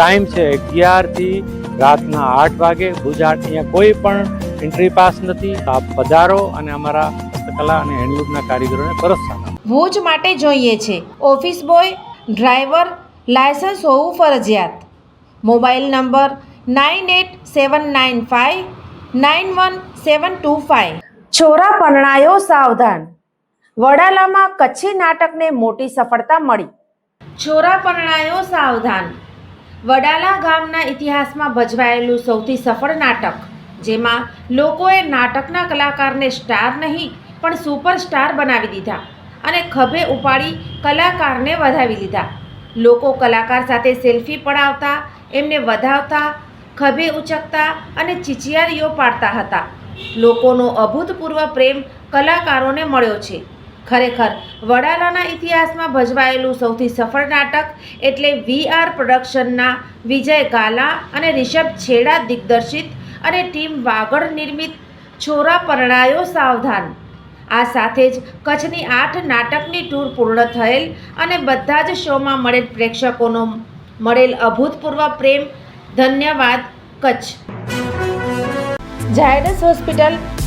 Time છે અગિયારથી રાતના આઠ વાગે. ગુજરાત અહીંયા કોઈ પણ એન્ટ્રી પાસ નથી. આપ પધારો અને અમારા હસ્તકલા અને હેન્ડલૂમના કારીગરોને પ્રોત્સાહન ભુજ માટે જોઈએ છે. ઓફિસ બોય ડ્રાઈવર લાયસન્સ હોવું ફરજિયાત. Mobile number nine eight seven nine five nine one seven two five. છોરા પરણાયો સાવધાન. વડાલામાં કચ્છી નાટકને મોટી સફળતા મળી. છોરા પરણાયો સાવધાન. વડાલા ગામના ઇતિહાસમાં ભજવાયેલું સૌથી સફળ નાટક, જેમાં લોકોએ નાટકના કલાકારને સ્ટાર નહીં, પણ સુપરસ્ટાર બનાવી દીધા અને ખભે ઉપાડી કલાકારને વધાવી દીધા લોકો કલાકાર સાથે સેલ્ફી પડાવતા, એમને વધાવતા, ખભે ઉચકતા અને ચીચિયારીઓ પાડતા હતા. લોકોનો અભૂતપૂર્વ પ્રેમ કલાકારોને મળ્યો છે. ખરેખર વડાલાના ઇતિહાસમાં ભજવાયેલું સૌથી સફળ નાટક એટલે વી આર પ્રોડક્શનના વિજય કાલા અને રિષભ છેડા દિગ્દર્શિત અને ટીમ વાગડ નિર્મિત છોરા પરણાયો સાવધાન. આ સાથે જ કચ્છની આઠ નાટકની ટૂર પૂર્ણ થયેલ અને બધા જ શોમાં મળેલ પ્રેક્ષકોનો મળેલ અભૂતપૂર્વ પ્રેમ, ધન્યવાદ કચ્છ. ઝાયડસ હોસ્પિટલ